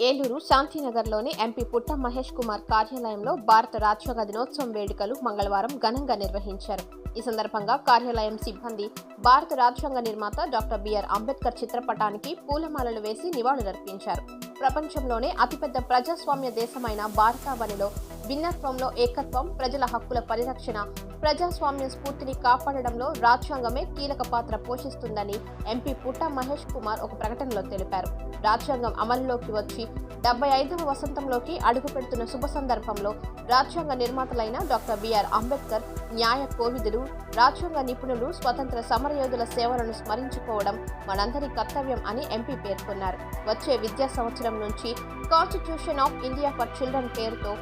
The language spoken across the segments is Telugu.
ఏలూరు శాంతినగర్లోని ఎంపీ పుట్ట మహేష్ కుమార్ కార్యాలయంలో భారత రాజ్యాంగ దినోత్సవం వేడుకలు మంగళవారం ఘనంగా నిర్వహించారు. ఈ సందర్భంగా కార్యాలయం సిబ్బంది భారత రాజ్యాంగ నిర్మాత డాక్టర్ బిఆర్ అంబేద్కర్ చిత్రపటానికి పూలమాలలు వేసి నివాళులర్పించారు. ప్రపంచంలోనే అతిపెద్ద ప్రజాస్వామ్య దేశమైన భారతావనిలో భిన్నత్వంలో ఏకత్వం ప్రజల హక్కుల పరిరక్షణ ప్రజాస్వామ్య స్ఫూర్తిని కాపాడడంలో రాజ్యాంగమే కీలక పాత్ర పోషిస్తుందని ఎంపీ పుట్ట మహేష్ కుమార్ ఒక ప్రకటనలో తెలిపారు. రాజ్యాంగం అమలులోకి వచ్చి డెబ్బై ఐదవ వసంతంలోకి అడుగు పెడుతున్న శుభ సందర్భంలో రాజ్యాంగ నిర్మాతలైన డాక్టర్ బిఆర్ అంబేద్కర్ న్యాయ కోవిదులు రాజ్యాంగ నిపుణులు స్వతంత్ర సమరయోధుల సేవలను స్మరించుకోవడం మనందరి కర్తవ్యం అని ఎంపీ పేర్కొన్నారు. వచ్చే విద్యా సంవత్సరం నుంచి constitution of India for children పేరుతో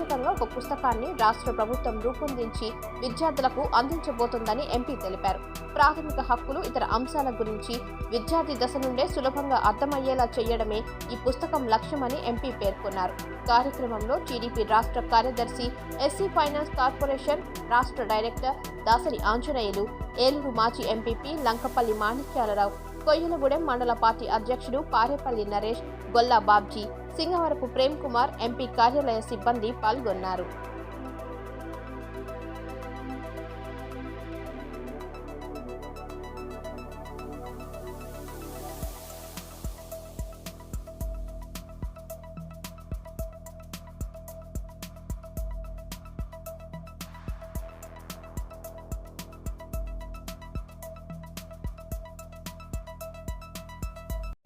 ప్రత్యేకంగా ఒక పుస్తకాన్ని రాష్ట్ర ప్రభుత్వం రూపొందించి విద్యార్థులకు అందించబోతోందని ఎంపీ తెలిపారు. ప్రాథమిక హక్కులు ఇతర అంశాల గురించి విద్యార్థి దశ నుండే సులభంగా అర్థమయ్యేలా చేయడమే ఈ పుస్తకం లక్ష్యమని ఎంపీ పేర్కొన్నారు. కార్యక్రమంలో టీడీపీ రాష్ట్ర కార్యదర్శి ఎస్సీ ఫైనాన్స్ కార్పొరేషన్ రాష్ట్ర డైరెక్టర్ దాసరి ఆంజనేయులు ఏలూరు మాజీ ఎంపీపీ లంకపల్లి మాణిక్యాలరావు కొయ్యలగూడెం మండల పార్టీ అధ్యక్షుడు పారేపల్లి నరేష్ గొల్లా బాబ్జీ సింగవరపు ప్రేమ్ కుమార్ ఎంపీ కార్యాలయ సిబ్బంది పాల్గొన్నారు.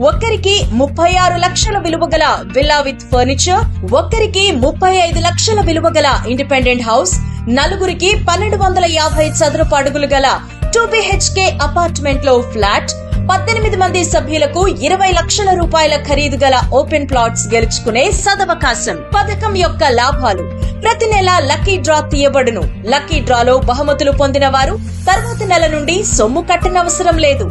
ఒక్కరికి ముప్పై ఆరు లక్షల విలువ గల విల్లా విత్ ఫర్నిచర్ ఒక్కరికి ముప్పై ఐదు లక్షల విలువ గల ఇండిపెండెంట్ హౌస్ నలుగురికి పన్నెండు వందల యాభై చదరపు అడుగులు గల టూ బిహెచ్కే అపార్ట్మెంట్లో ఫ్లాట్ పద్దెనిమిది మంది సభ్యులకు ఇరవై లక్షల రూపాయల ఖరీదు గల ఓపెన్ ప్లాట్స్ గెలుచుకునే సదవకాశం. పథకం యొక్క లాభాలు. ప్రతి నెల లక్కీ డ్రా తీయబడును. లక్కీ డ్రాలో బహుమతులు పొందిన వారు తర్వాత నెల నుండి సొమ్ము కట్టనవసరం లేదు.